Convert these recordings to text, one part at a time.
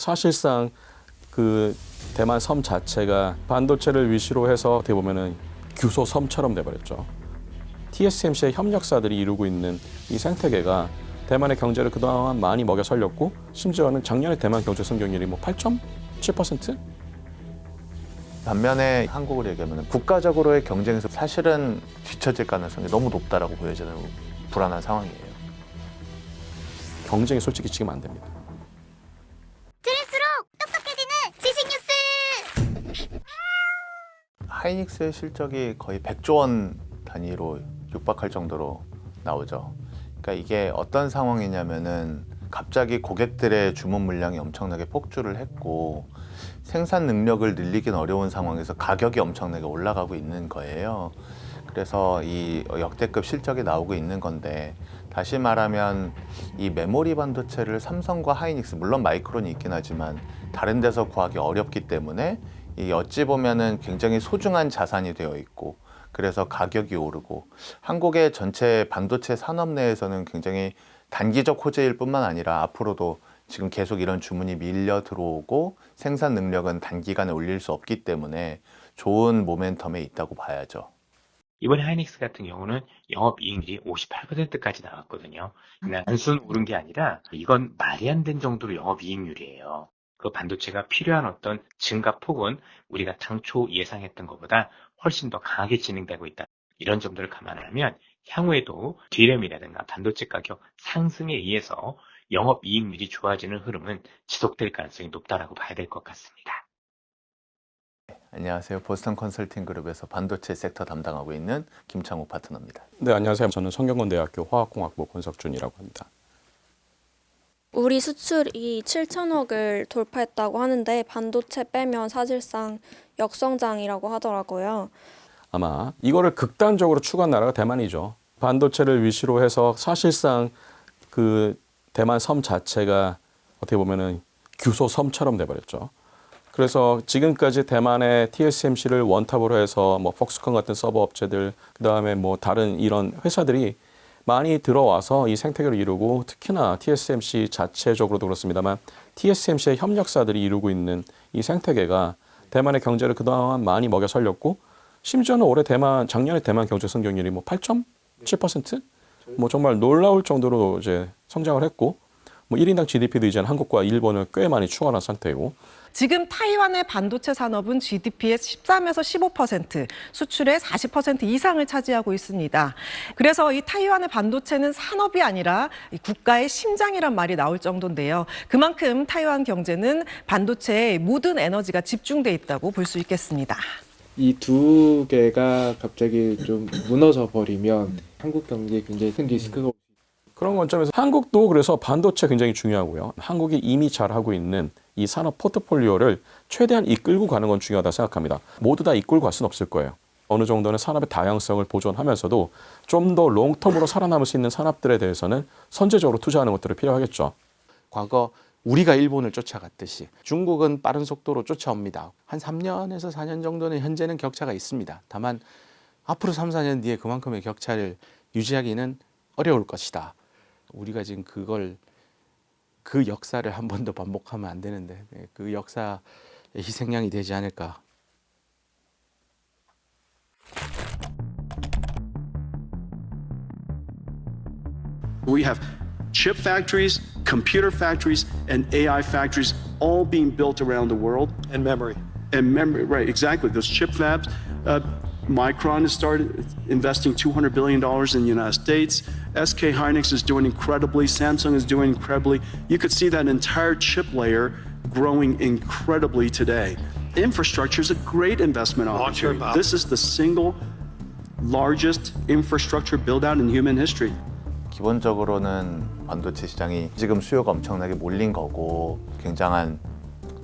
사실상 그 대만 섬 자체가 반도체를 위시로 해서 어떻게 보면은 규소 섬처럼 돼버렸죠. TSMC의 협력사들이 이루고 있는 이 생태계가 대만의 경제를 그동안 많이 먹여 살렸고 심지어는 작년에 대만 경제 성장률이 뭐 8.7%? 반면에 한국을 얘기하면 국가적으로의 경쟁에서 사실은 뒤처질 가능성이 너무 높다라고 보여지는 불안한 상황이에요. 경쟁이 솔직히 지금 안 됩니다. 하이닉스의 실적이 거의 100조 원 단위로 육박할 정도로 나오죠. 그러니까 이게 어떤 상황이냐면은 갑자기 고객들의 주문 물량이 엄청나게 폭주를 했고 생산 능력을 늘리긴 어려운 상황에서 가격이 엄청나게 올라가고 있는 거예요. 그래서 이 역대급 실적이 나오고 있는 건데 다시 말하면 이 메모리 반도체를 삼성과 하이닉스 물론 마이크론이 있긴 하지만 다른 데서 구하기 어렵기 때문에 이 어찌 보면은 굉장히 소중한 자산이 되어 있고 그래서 가격이 오르고 한국의 전체 반도체 산업 내에서는 굉장히 단기적 호재일 뿐만 아니라 앞으로도 지금 계속 이런 주문이 밀려 들어오고 생산 능력은 단기간에 올릴 수 없기 때문에 좋은 모멘텀에 있다고 봐야죠. 이번에 하이닉스 같은 경우는 영업이익률이 58%까지 나왔거든요. 그냥 단순 오른 게 아니라 이건 말이 안 된 정도로 영업이익률이에요. 그 반도체가 필요한 어떤 증가 폭은 우리가 당초 예상했던 것보다 훨씬 더 강하게 진행되고 있다. 이런 점들을 감안하면 향후에도 디램이라든가 반도체 가격 상승에 의해서 영업 이익률이 좋아지는 흐름은 지속될 가능성이 높다라고 봐야 될 것 같습니다. 안녕하세요. 보스턴 컨설팅 그룹에서 반도체 섹터 담당하고 있는 김창욱 파트너입니다. 네, 안녕하세요. 저는 성균관대학교 화학공학부 권석준이라고 합니다. 우리 수출이 7천억을 돌파했다고 하는데 반도체 빼면 사실상 역성장이라고 하더라고요. 아마 이거를 극단적으로 추구한 나라가 대만이죠. 반도체를 위시로 해서 사실상 그 대만 섬 자체가 어떻게 보면은 규소 섬처럼 돼버렸죠. 그래서 지금까지 대만의 TSMC를 원탑으로 해서 뭐 폭스콘 같은 서버 업체들 그 다음에 뭐 다른 이런 회사들이 많이 들어와서 이 생태계를 이루고 특히나 TSMC 자체적으로도 그렇습니다만 TSMC의 협력사들이 이루고 있는 이 생태계가 대만의 경제를 그동안 많이 먹여 살렸고 심지어는 올해 대만 작년에 대만 경제 성장률이 뭐 8.7%? 뭐 정말 놀라울 정도로 이제 성장을 했고 뭐 1인당 GDP도 이제는 한국과 일본을 꽤 많이 추월한 상태이고 지금 타이완의 반도체 산업은 GDP의 13에서 15%, 수출의 40% 이상을 차지하고 있습니다. 그래서 이 타이완의 반도체는 산업이 아니라 이 국가의 심장이란 말이 나올 정도인데요. 그만큼 타이완 경제는 반도체에 모든 에너지가 집중돼 있다고 볼 수 있겠습니다. 이 두 개가 갑자기 좀 무너져 버리면 한국 경제에 굉장히 큰 리스크가 그런 관점에서 한국도 그래서 반도체 굉장히 중요하고요. 한국이 이미 잘하고 있는 이 산업 포트폴리오를 최대한 이끌고 가는 건 중요하다 생각합니다. 모두 다 이끌고 갈 수는 없을 거예요. 어느 정도는 산업의 다양성을 보존하면서도 좀 더 롱텀으로 살아남을 수 있는 산업들에 대해서는 선제적으로 투자하는 것들이 필요하겠죠. 과거 우리가 일본을 쫓아갔듯이 중국은 빠른 속도로 쫓아옵니다. 한 3년에서 4년 정도는 현재는 격차가 있습니다. 다만 앞으로 3, 4년 뒤에 그만큼의 격차를 유지하기는 어려울 것이다. 우리가 지금 그걸 그 역사를 한 번 더 반복하면 안 되는데 네, 그 역사의 희생양이 되지 않을까 We have chip factories, computer factories, and AI factories all being built around the world. and memory. And memory, right, exactly. Those chip fabs. Uh, Micron has started investing $200 billion in the United States. SK Hynix is doing incredibly. Samsung is doing incredibly. You could see that entire chip layer growing incredibly today. Infrastructure is a great investment Launcher opportunity. Bob. This is the single largest infrastructure build out in human history. 기본적으로는 반도체 시장이 지금 수요가 엄청나게 몰린 거고 굉장한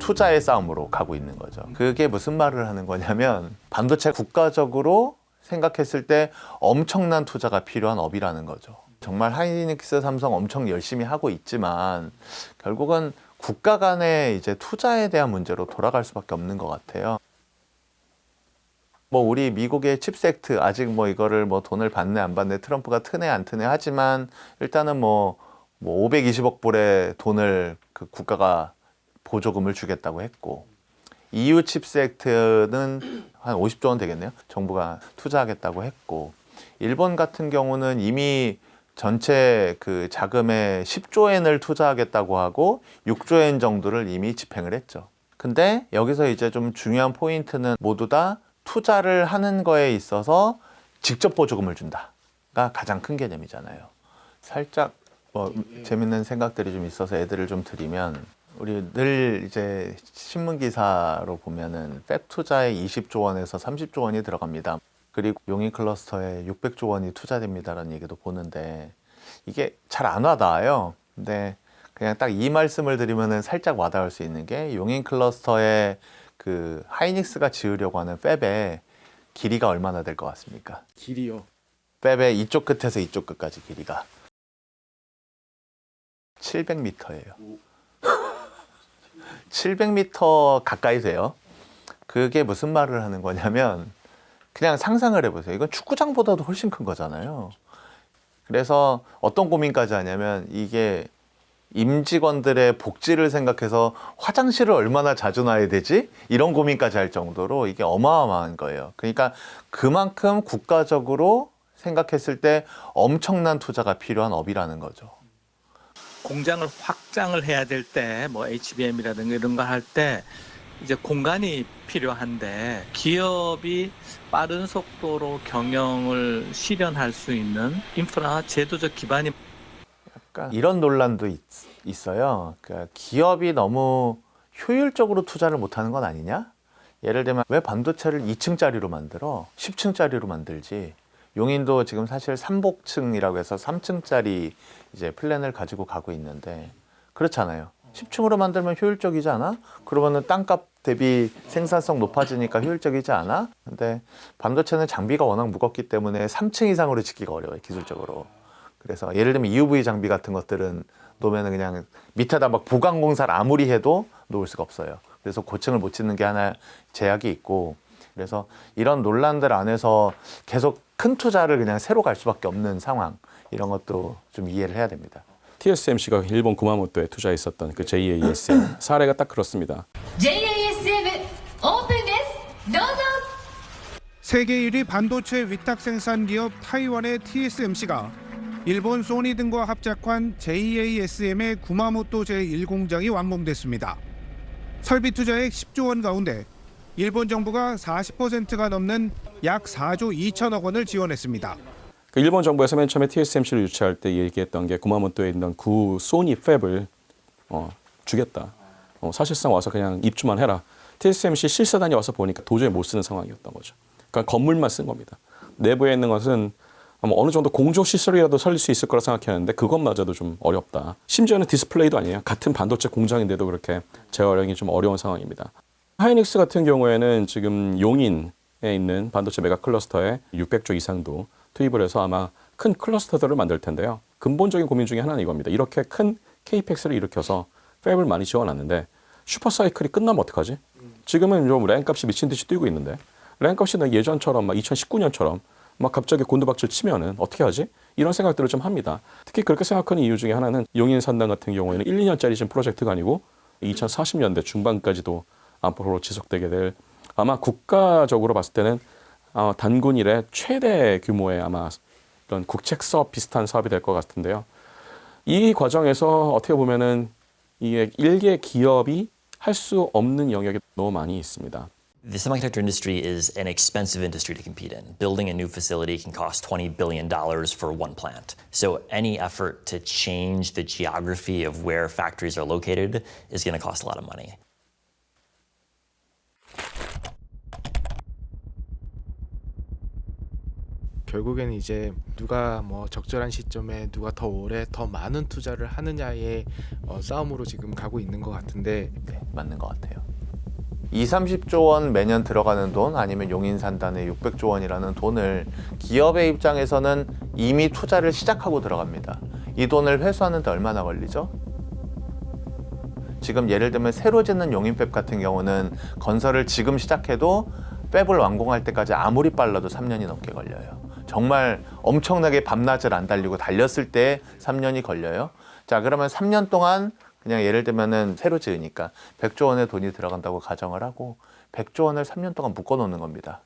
투자의 싸움으로 가고 있는 거죠. 그게 무슨 말을 하는 거냐면 반도체 국가적으로 생각했을 때 엄청난 투자가 필요한 업이라는 거죠. 정말 하이닉스, 삼성 엄청 열심히 하고 있지만 결국은 국가 간의 이제 투자에 대한 문제로 돌아갈 수밖에 없는 것 같아요. 뭐 우리 미국의 칩섹트 아직 뭐 이거를 뭐 돈을 받네 안 받네 트럼프가 트네 안 트네 하지만 일단은 뭐, 뭐 520억 불의 돈을 그 국가가 보조금을 주겠다고 했고 EU 칩스 액트는 한 50조 원 되겠네요. 정부가 투자하겠다고 했고 일본 같은 경우는 이미 전체 그 자금의 10조 엔을 투자하겠다고 하고 6조 엔 정도를 이미 집행을 했죠. 근데 여기서 이제 좀 중요한 포인트는 모두 다 투자를 하는 거에 있어서 직접 보조금을 준다가 가장 큰 개념이잖아요. 살짝 뭐 재밌는 생각들이 좀 있어서 애들을 좀 드리면 우리 늘 이제 신문 기사로 보면은 팹 투자에 20조 원에서 30조 원이 들어갑니다. 그리고 용인 클러스터에 600조 원이 투자됩니다라는 얘기도 보는데 이게 잘 안 와닿아요. 근데 그냥 딱 이 말씀을 드리면은 살짝 와닿을 수 있는 게 용인 클러스터에 그 하이닉스가 지으려고 하는 팹의 길이가 얼마나 될 것 같습니까? 길이요. 팹의 이쪽 끝에서 이쪽 끝까지 길이가 700m예요. 700m 가까이 돼요. 그게 무슨 말을 하는 거냐면 그냥 상상을 해보세요. 이건 축구장보다도 훨씬 큰 거잖아요. 그래서 어떤 고민까지 하냐면 이게 임직원들의 복지를 생각해서 화장실을 얼마나 자주 놔야 되지? 이런 고민까지 할 정도로 이게 어마어마한 거예요. 그러니까 그만큼 국가적으로 생각했을 때 엄청난 투자가 필요한 업이라는 거죠. 공장을 확장을 해야 될 때 뭐 HBM이라든가 이런 거 할 때 이제 공간이 필요한데 기업이 빠른 속도로 경영을 실현할 수 있는 인프라 제도적 기반이 약간 이런 논란도 있, 있어요. 그러니까 기업이 너무 효율적으로 투자를 못하는 건 아니냐? 예를 들면 왜 반도체를 2층짜리로 만들어? 10층짜리로 만들지. 용인도 지금 사실 삼복층이라고 해서 3층짜리 이제 플랜을 가지고 가고 있는데 그렇잖아요. 10층으로 만들면 효율적이지 않아? 그러면은 땅값 대비 생산성 높아지니까 효율적이지 않아? 근데 반도체는 장비가 워낙 무겁기 때문에 3층 이상으로 짓기가 어려워요, 기술적으로. 그래서 예를 들면 EUV 장비 같은 것들은 놓으면 그냥 밑에다 막 보강 공사를 아무리 해도 놓을 수가 없어요. 그래서 고층을 못 짓는 게 하나 제약이 있고 그래서 이런 논란들 안에서 계속 큰 투자를 그냥 새로 갈 수밖에 없는 상황 이런 것도 좀 이해를 해야 됩니다. TSMC가 일본 구마모토에 투자했었던 그 JASM 사례가 딱 그렇습니다. JASM 오픈 데스 노노 세계 1위 반도체 위탁 생산 기업 타이완의 TSMC가 일본 소니 등과 합작한 JASM의 구마모토 제1공장이 완공됐습니다. 설비 투자액 10조 원 가운데 일본 정부가 40%가 넘는 약 4조 2천억 원을 지원했습니다. 그 일본 정부에서 맨 처음에 TSMC를 유치할 때 얘기했던 게 구마모토에 있는 구 소니 팹을 어, 주겠다. 어, 사실상 와서 그냥 입주만 해라. TSMC 실사단이 와서 보니까 도저히 못 쓰는 상황이었던 거죠. 그러니까 건물만 쓴 겁니다. 내부에 있는 것은 뭐 어느 정도 공조 시설이라도 살릴 수 있을 거라 생각했는데 그것마저도 좀 어렵다. 심지어는 디스플레이도 아니에요. 같은 반도체 공장인데도 그렇게 재활용이 좀 어려운 상황입니다. 하이닉스 같은 경우에는 지금 용인에 있는 반도체 메가 클러스터에 600조 이상도 투입을 해서 아마 큰 클러스터들을 만들 텐데요. 근본적인 고민 중에 하나는 이겁니다. 이렇게 큰 케이펙스를 일으켜서 팹을 많이 지어놨는데 슈퍼 사이클이 끝나면 어떡하지? 지금은 좀 랜값이 미친 듯이 뛰고 있는데 랜값이 예전처럼 막 2019년처럼 막 갑자기 곤두박질 치면은 어떻게 하지? 이런 생각들을 좀 합니다. 특히 그렇게 생각하는 이유 중에 하나는 용인 산당 같은 경우에는 1, 2년짜리 지금 프로젝트가 아니고 2040년대 중반까지도 앞으로 지속되게 될 아마 국가적으로 봤을 때는 어, 단군 이래 최대 규모의 아마 이런 국책 사업 비슷한 사업이 될 것 같은데요. 이 과정에서 어떻게 보면은 이게 일개 기업이 할 수 없는 영역이 너무 많이 있습니다. The semiconductor industry is an expensive industry to compete in. Building a new facility can cost $20 billion for one plant. So, any effort to change the geography of where factories are located is going to cost a lot of money. 결국에는 이제 누가 뭐 적절한 시점에 누가 더 오래 더 많은 투자를 하느냐의 어, 싸움으로 지금 가고 있는 것 같은데 네, 맞는 것 같아요. 2, 30조 원 매년 들어가는 돈 아니면 용인 산단에 600조 원이라는 돈을 기업의 입장에서는 이미 투자를 시작하고 들어갑니다. 이 돈을 회수하는데 얼마나 걸리죠? 지금 예를 들면 새로 짓는 용인팹 같은 경우는 건설을 지금 시작해도 팹을 완공할 때까지 아무리 빨라도 3년이 넘게 걸려요. 정말 엄청나게 밤낮을 안 달리고 달렸을 때 3년이 걸려요. 자, 그러면 3년 동안 그냥 예를 들면은 새로 지으니까 100조 원의 돈이 들어간다고 가정을 하고 100조 원을 3년 동안 묶어 놓는 겁니다.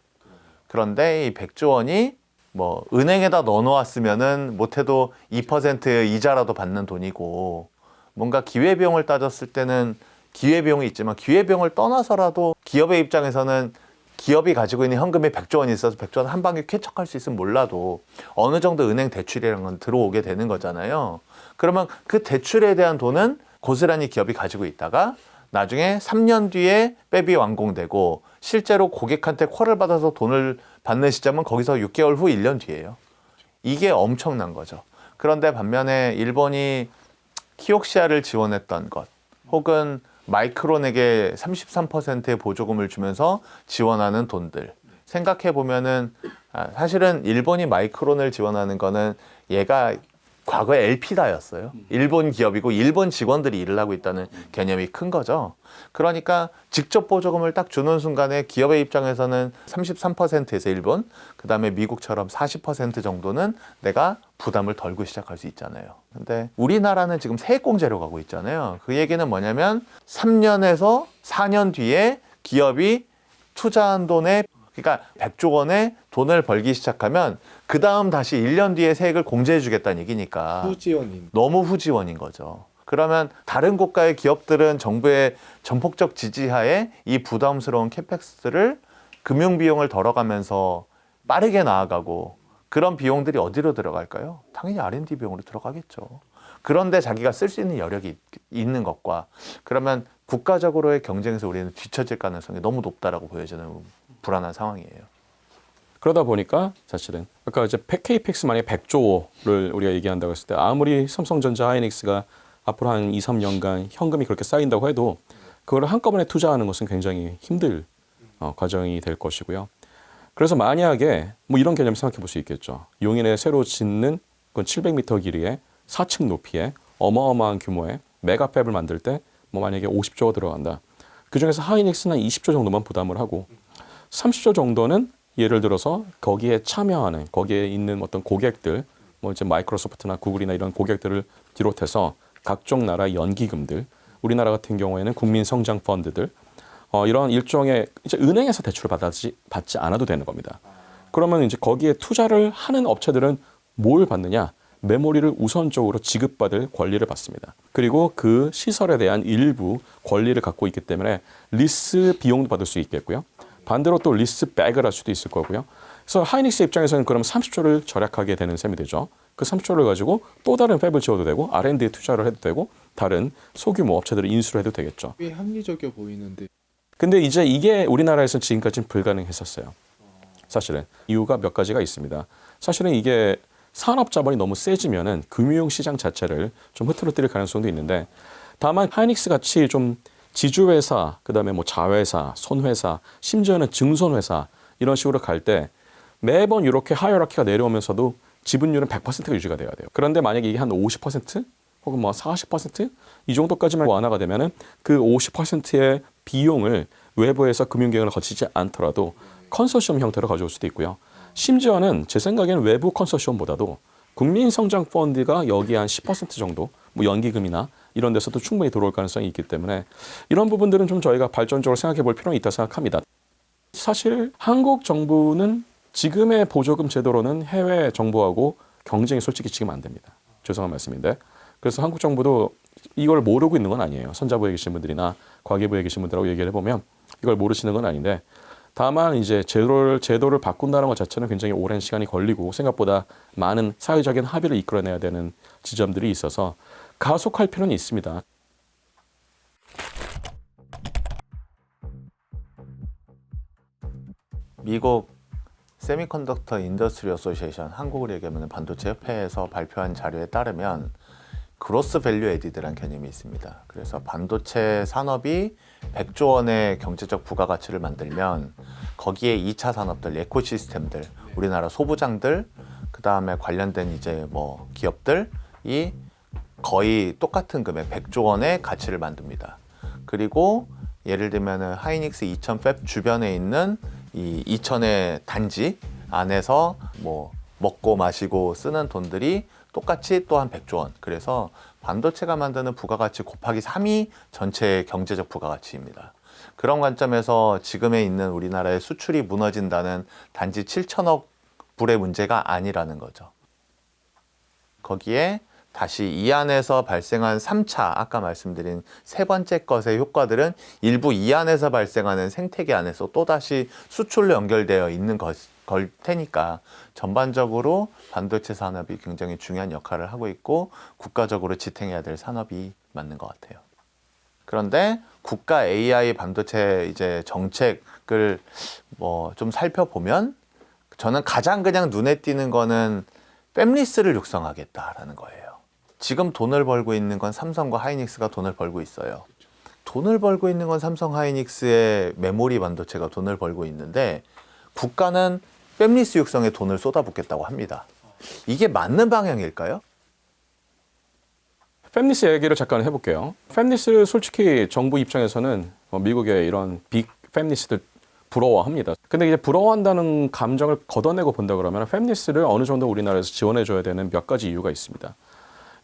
그런데 이 100조 원이 뭐 은행에다 넣어 놓았으면은 못해도 2% 이자라도 받는 돈이고 뭔가 기회비용을 따졌을 때는 기회비용이 있지만 기회비용을 떠나서라도 기업의 입장에서는 기업이 가지고 있는 현금이 100조 원이 있어서 100조 원 한 방에 쾌척할 수 있으면 몰라도 어느 정도 은행 대출이라는 건 들어오게 되는 거잖아요. 그러면 그 대출에 대한 돈은 고스란히 기업이 가지고 있다가 나중에 3년 뒤에 빼비 완공되고 실제로 고객한테 콜을 받아서 돈을 받는 시점은 거기서 6개월 후 1년 뒤예요. 이게 엄청난 거죠. 그런데 반면에 일본이 키옥시아를 지원했던 것 혹은 마이크론에게 33%의 보조금을 주면서 지원하는 돈들 생각해 보면은 아, 사실은 일본이 마이크론을 지원하는 거는 얘가 과거에 엘피다였어요. 일본 기업이고 일본 직원들이 일을 하고 있다는 개념이 큰 거죠. 그러니까 직접 보조금을 딱 주는 순간에 기업의 입장에서는 33%에서 일본, 그 다음에 미국처럼 40% 정도는 내가 부담을 덜고 시작할 수 있잖아요. 근데 우리나라는 지금 세액공제로 가고 있잖아요. 그 얘기는 뭐냐면 3년에서 4년 뒤에 기업이 투자한 돈에 그러니까 100조 원의 돈을 벌기 시작하면 그 다음 다시 1년 뒤에 세액을 공제해 주겠다는 얘기니까 후지원인 너무 후지원인 거죠. 그러면 다른 국가의 기업들은 정부의 전폭적 지지하에 이 부담스러운 캐펙스를 금융 비용을 덜어가면서 빠르게 나아가고 그런 비용들이 어디로 들어갈까요? 당연히 R&D 비용으로 들어가겠죠. 그런데 자기가 쓸 수 있는 여력이 있- 있는 것과 그러면 국가적으로의 경쟁에서 우리는 뒤처질 가능성이 너무 높다라고 보여지는 불안한 상황이에요. 그러다 보니까 사실은 아까 이제 KPX 만약에 100조를 우리가 얘기한다고 했을 때 아무리 삼성전자 하이닉스가 앞으로 한 2, 3년간 현금이 그렇게 쌓인다고 해도 그걸 한꺼번에 투자하는 것은 굉장히 힘들 어, 과정이 될 것이고요. 그래서 만약에 뭐 이런 개념 생각해 볼 수 있겠죠. 용인에 새로 짓는 그 700m 길이의 4층 높이의 어마어마한 규모의 메가팹을 만들 때 뭐 만약에 50조가 들어간다. 그 중에서 하이닉스는 한 20조 정도만 부담을 하고 30조 정도는 예를 들어서 거기에 참여하는 거기에 있는 어떤 고객들 뭐 이제 마이크로소프트나 구글이나 이런 고객들을 비롯해서 각종 나라 연기금들 우리나라 같은 경우에는 국민 성장 펀드들 어, 이런 일종의 이제 은행에서 대출을 받지 받지 않아도 되는 겁니다. 그러면 이제 거기에 투자를 하는 업체들은 뭘 받느냐? 메모리를 우선적으로 지급받을 권리를 받습니다. 그리고 그 시설에 대한 일부 권리를 갖고 있기 때문에 리스 비용도 받을 수 있겠고요. 반대로 또 리스 백을 할 수도 있을 거고요. 그래서 하이닉스 입장에서는 그럼 30조를 절약하게 되는 셈이 되죠. 그 30조를 가지고 또 다른 팹을 지어도 되고 R&D에 투자를 해도 되고 다른 소규모 업체들을 인수를 해도 되겠죠. 꽤 합리적이어 보이는데 근데 이제 이게 우리나라에서 지금까지는 불가능했었어요. 사실은 이유가 몇 가지가 있습니다. 사실은 이게 산업 자본이 너무 세지면은 금융 시장 자체를 좀 흐트러뜨릴 가능성도 있는데 다만 하이닉스 같이 좀 지주회사, 그다음에 뭐 자회사, 손회사, 심지어는 증손회사 이런 식으로 갈 때 매번 이렇게 하이어라키가 내려오면서도 지분율은 100%가 유지가 돼야 돼요. 그런데 만약에 이게 한 50% 혹은 뭐 40%이 정도까지만 완화가 되면은 그 50%의 비용을 외부에서 금융기관을 거치지 않더라도 컨소시엄 형태로 가져올 수도 있고요. 심지어는 제 생각에는 외부 컨소시엄보다도 국민성장펀드가 여기 한 10% 정도 뭐 연기금이나 이런 데서도 충분히 들어올 가능성이 있기 때문에 이런 부분들은 좀 저희가 발전적으로 생각해 볼 필요는 있다 생각합니다. 사실 한국 정부는 지금의 보조금 제도로는 해외 정부하고 경쟁이 솔직히 지금 안 됩니다. 죄송한 말씀인데. 그래서 한국 정부도 이걸 모르고 있는 건 아니에요. 선자부에 계신 분들이나 과기부에 계신 분들하고 얘기를 해보면 이걸 모르시는 건 아닌데 다만 이제 제도를 제도를 바꾼다는 것 자체는 굉장히 오랜 시간이 걸리고 생각보다 많은 사회적인 합의를 이끌어내야 되는 지점들이 있어서 가속할 필요는 있습니다. 미국 세미컨덕터 인더스트리 어소시에이션 한국으로 얘기하면 반도체 협회에서 발표한 자료에 따르면 그로스 밸류 에디드라는 개념이 있습니다. 그래서 반도체 산업이 100조 원의 경제적 부가가치를 만들면 거기에 2차 산업들, 에코시스템들, 우리나라 소부장들, 그 다음에 관련된 이제 뭐 기업들이 거의 똑같은 금액 100조 원의 가치를 만듭니다. 그리고 예를 들면은 하이닉스 2000 팹 주변에 있는 이 2000의 단지 안에서 뭐 먹고 마시고 쓰는 돈들이 똑같이 또 한 100조 원. 그래서 반도체가 만드는 부가가치 곱하기 3이 전체 경제적 부가가치입니다. 그런 관점에서 지금에 있는 우리나라의 수출이 무너진다는 단지 7천억 불의 문제가 아니라는 거죠. 거기에 다시 이 안에서 발생한 3차 아까 말씀드린 세 번째 것의 효과들은 일부 이 안에서 발생하는 생태계 안에서 또다시 수출로 연결되어 있는 것, 걸 테니까 전반적으로 반도체 산업이 굉장히 중요한 역할을 하고 있고 국가적으로 지탱해야 될 산업이 맞는 것 같아요. 그런데 국가 AI 반도체 이제 정책을 뭐 좀 살펴보면 저는 가장 그냥 눈에 띄는 거는 팹리스를 육성하겠다라는 거예요. 지금 돈을 벌고 있는 건 삼성과 하이닉스가 돈을 벌고 있어요. 돈을 벌고 있는 건 삼성 하이닉스의 메모리 반도체가 돈을 벌고 있는데 국가는 팹리스 육성에 돈을 쏟아붓겠다고 합니다. 이게 맞는 방향일까요? 팹리스 얘기를 잠깐 해볼게요. 팹리스 솔직히 정부 입장에서는 뭐 미국의 이런 빅 팹리스들 부러워합니다. 근데 이제 부러워한다는 감정을 걷어내고 본다 그러면 팹리스를 어느 정도 우리나라에서 지원해줘야 되는 몇 가지 이유가 있습니다.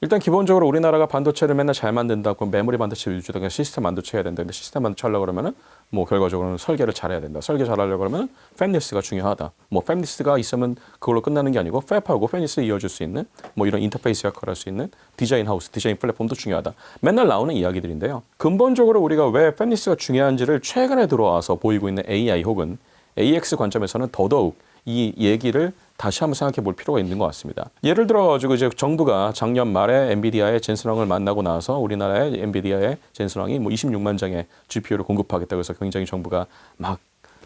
일단 기본적으로 우리나라가 반도체를 맨날 잘 만든다고 메모리 반도체 위주로 시스템 반도체 해야 된다. 근데 시스템 반도체 하려고 그러면은 뭐 결과적으로는 설계를 잘해야 된다. 설계 잘하려고 그러면 팹리스가 중요하다. 뭐 팹리스가 있으면 그걸로 끝나는 게 아니고 팹하고 팹리스 이어줄 수 있는 뭐 이런 인터페이스 역할을 할 수 있는 디자인 하우스, 디자인 플랫폼도 중요하다. 맨날 나오는 이야기들인데요. 근본적으로 우리가 왜 팹리스가 중요한지를 최근에 들어와서 보이고 있는 AI 혹은 AX 관점에서는 더더욱 이 얘기를 다시 한번 생각해 볼 필요가 있는 것 같습니다. 예를 들어 가지고 이제 정부가 작년 말에 엔비디아의 젠슨왕을 만나고 나서 우리나라의 엔비디아의 젠슨왕이 뭐 26만 장의 GPU를 공급하겠다고 해서 굉장히 정부가 막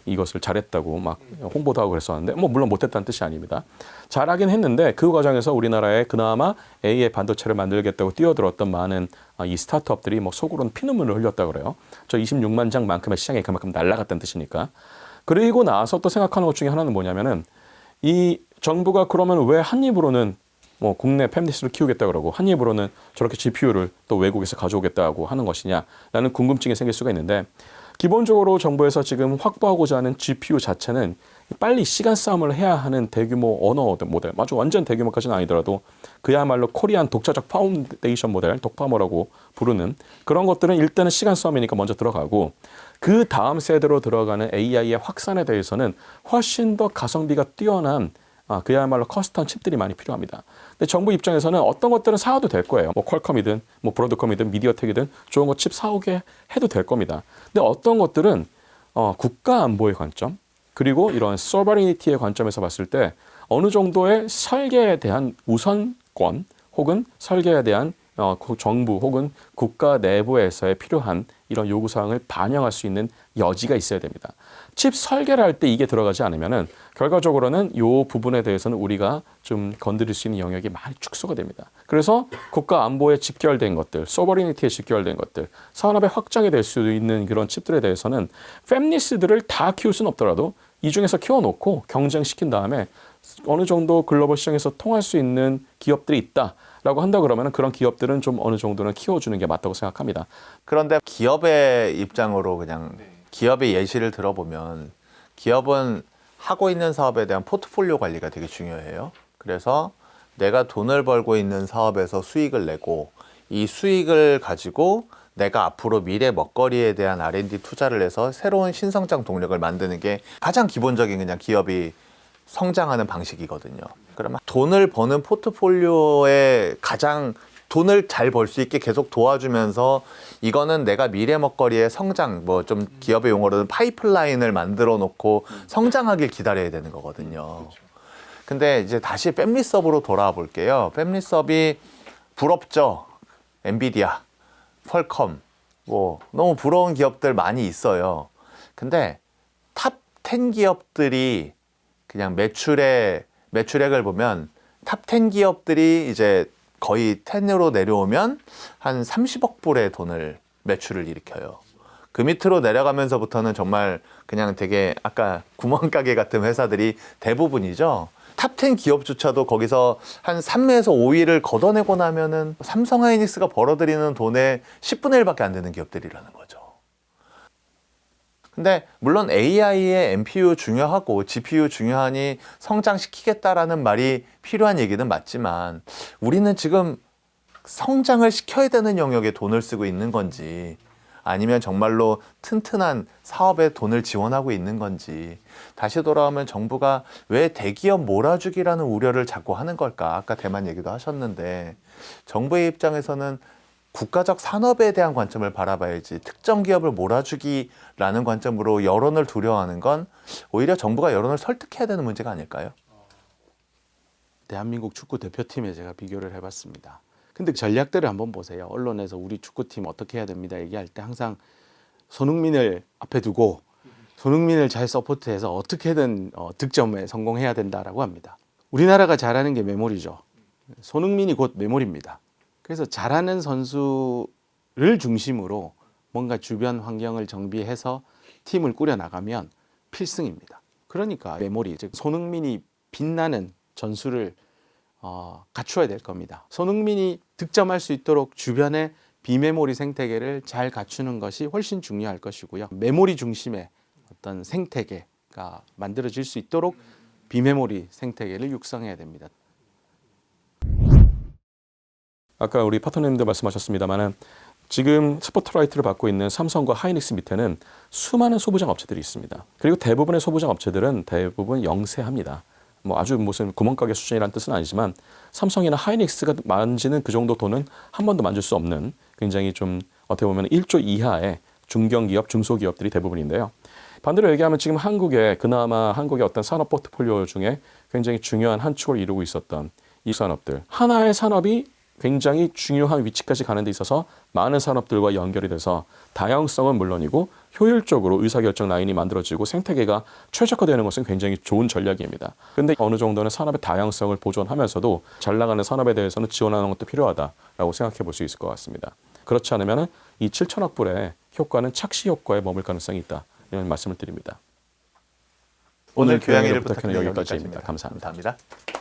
이것을 잘했다고 막 홍보도 하고 그랬었는데 뭐 물론 못했다는 뜻이 아닙니다. 잘하긴 했는데 그 과정에서 우리나라에 그나마 A의 반도체를 만들겠다고 뛰어들었던 많은 아, 이 스타트업들이 뭐 속으로는 피눈물을 흘렸다 그래요. 저 26만 장만큼의 시장이 그만큼 날라갔다는 뜻이니까. 그리고 나서 또 생각하는 것 중에 하나는 뭐냐면은 이 정부가 그러면 왜 한 입으로는 뭐 국내 팹리스를 키우겠다 그러고 한 입으로는 저렇게 GPU를 또 외국에서 가져오겠다고 하는 것이냐라는 궁금증이 생길 수가 있는데 기본적으로 정부에서 지금 확보하고자 하는 GPU 자체는 빨리 시간 싸움을 해야 하는 대규모 언어 모델, 아주 완전 대규모까지는 아니더라도 그야말로 코리안 독자적 파운데이션 모델, 독파모라고 부르는 그런 것들은 일단은 시간 싸움이니까 먼저 들어가고 그 다음 세대로 들어가는 AI의 확산에 대해서는 훨씬 더 가성비가 뛰어난 아, 그야말로 커스텀 칩들이 많이 필요합니다. 근데 정부 입장에서는 어떤 것들은 사와도 될 거예요. 뭐 퀄컴이든 뭐 브로드컴이든 미디어텍이든 좋은 거 칩 사오게 해도 될 겁니다. 근데 어떤 것들은 어, 국가 안보의 관점 그리고 이런 서버리니티의 관점에서 봤을 때 어느 정도의 설계에 대한 우선권 혹은 설계에 대한 어, 그 정부 혹은 국가 내부에서의 필요한 이런 요구 사항을 반영할 수 있는 여지가 있어야 됩니다. 칩 설계를 할 때 이게 들어가지 않으면은 결과적으로는 요 부분에 대해서는 우리가 좀 건드릴 수 있는 영역이 많이 축소가 됩니다. 그래서 국가 안보에 직결된 것들, 소버리니티에 직결된 것들, 산업의 확장이 될 수 있는 그런 칩들에 대해서는 팹리스들을 다 키울 수는 없더라도 이 중에서 키워놓고 경쟁시킨 다음에 어느 정도 글로벌 시장에서 통할 수 있는 기업들이 있다. 라고 한다 그러면 그런 기업들은 좀 어느 정도는 키워주는 게 맞다고 생각합니다. 그런데 기업의 입장으로 그냥 기업의 예시를 들어보면 기업은 하고 있는 사업에 대한 포트폴리오 관리가 되게 중요해요. 그래서 내가 돈을 벌고 있는 사업에서 수익을 내고 이 수익을 가지고 내가 앞으로 미래 먹거리에 대한 R&D 투자를 해서 새로운 신성장 동력을 만드는 게 가장 기본적인 그냥 기업이 성장하는 방식이거든요. 그러면 돈을 버는 포트폴리오에 가장 돈을 잘 벌 수 있게 계속 도와주면서 이거는 내가 미래 먹거리의 성장 뭐 좀 기업의 용어로는 파이프라인을 만들어 놓고 성장하길 기다려야 되는 거거든요. 근데 이제 다시 팹리섭으로 돌아와 볼게요. 팹리섭이 부럽죠. 엔비디아, 퀄컴 뭐 너무 부러운 기업들 많이 있어요. 근데 탑 10 기업들이 그냥 매출의 매출액을 보면 탑 10 기업들이 이제 거의 10으로 내려오면 한 30억 불의 돈을 매출을 일으켜요. 그 밑으로 내려가면서부터는 정말 그냥 되게 아까 구멍가게 같은 회사들이 대부분이죠. 탑 10 기업조차도 거기서 한 3에서 5위를 걷어내고 나면은 삼성 하이닉스가 벌어들이는 돈의 10분의 1밖에 안 되는 기업들이라는 거죠. 근데 물론 AI의 NPU 중요하고 GPU 중요하니 성장시키겠다라는 말이 필요한 얘기는 맞지만 우리는 지금 성장을 시켜야 되는 영역에 돈을 쓰고 있는 건지 아니면 정말로 튼튼한 사업에 돈을 지원하고 있는 건지 다시 돌아오면 정부가 왜 대기업 몰아주기라는 우려를 자꾸 하는 걸까? 아까 대만 얘기도 하셨는데 정부의 입장에서는 국가적 산업에 대한 관점을 바라봐야지 특정 기업을 몰아주기라는 관점으로 여론을 두려워하는 건 오히려 정부가 여론을 설득해야 되는 문제가 아닐까요? 대한민국 축구 대표팀에 제가 비교를 해봤습니다. 근데 전략들을 한번 보세요. 언론에서 우리 축구팀 어떻게 해야 됩니다 얘기할 때 항상 손흥민을 앞에 두고 손흥민을 잘 서포트해서 어떻게든 어, 득점에 성공해야 된다라고 합니다. 우리나라가 잘하는 게 메모리죠. 손흥민이 곧 메모리입니다. 그래서 잘하는 선수를 중심으로 뭔가 주변 환경을 정비해서 팀을 꾸려 나가면 필승입니다. 그러니까 메모리 즉 손흥민이 빛나는 전술을 어, 갖추어야 될 겁니다. 손흥민이 득점할 수 있도록 주변에 비메모리 생태계를 잘 갖추는 것이 훨씬 중요할 것이고요. 메모리 중심의 어떤 생태계가 만들어질 수 있도록 비메모리 생태계를 육성해야 됩니다. 아까 우리 파트너님들 말씀하셨습니다만은 지금 스포트라이트를 받고 있는 삼성과 하이닉스 밑에는 수많은 소부장 업체들이 있습니다. 그리고 대부분의 소부장 업체들은 대부분 영세합니다. 뭐 아주 무슨 구멍가게 수준이라는 뜻은 아니지만 삼성이나 하이닉스가 만지는 그 정도 돈은 한 번도 만질 수 없는 굉장히 좀 어떻게 보면 1조 이하의 중견기업, 중소기업들이 대부분인데요. 반대로 얘기하면 지금 한국에 그나마 한국의 어떤 산업 포트폴리오 중에 굉장히 중요한 한 축을 이루고 있었던 이 산업들 하나의 산업이 굉장히 중요한 위치까지 가는 데 있어서 많은 산업들과 연결이 돼서 다양성은 물론이고 효율적으로 의사결정 라인이 만들어지고 생태계가 최적화되는 것은 굉장히 좋은 전략입니다. 근데 어느 정도는 산업의 다양성을 보존하면서도 잘 나가는 산업에 대해서는 지원하는 것도 필요하다라고 생각해 볼 수 있을 것 같습니다. 그렇지 않으면 이 7천억 불의 효과는 착시 효과에 머물 가능성이 있다. 이런 말씀을 드립니다. 오늘 부탁해는 부탁해는 여기까지입니다. 여기까지입니다. 감사합니다. 감사합니다.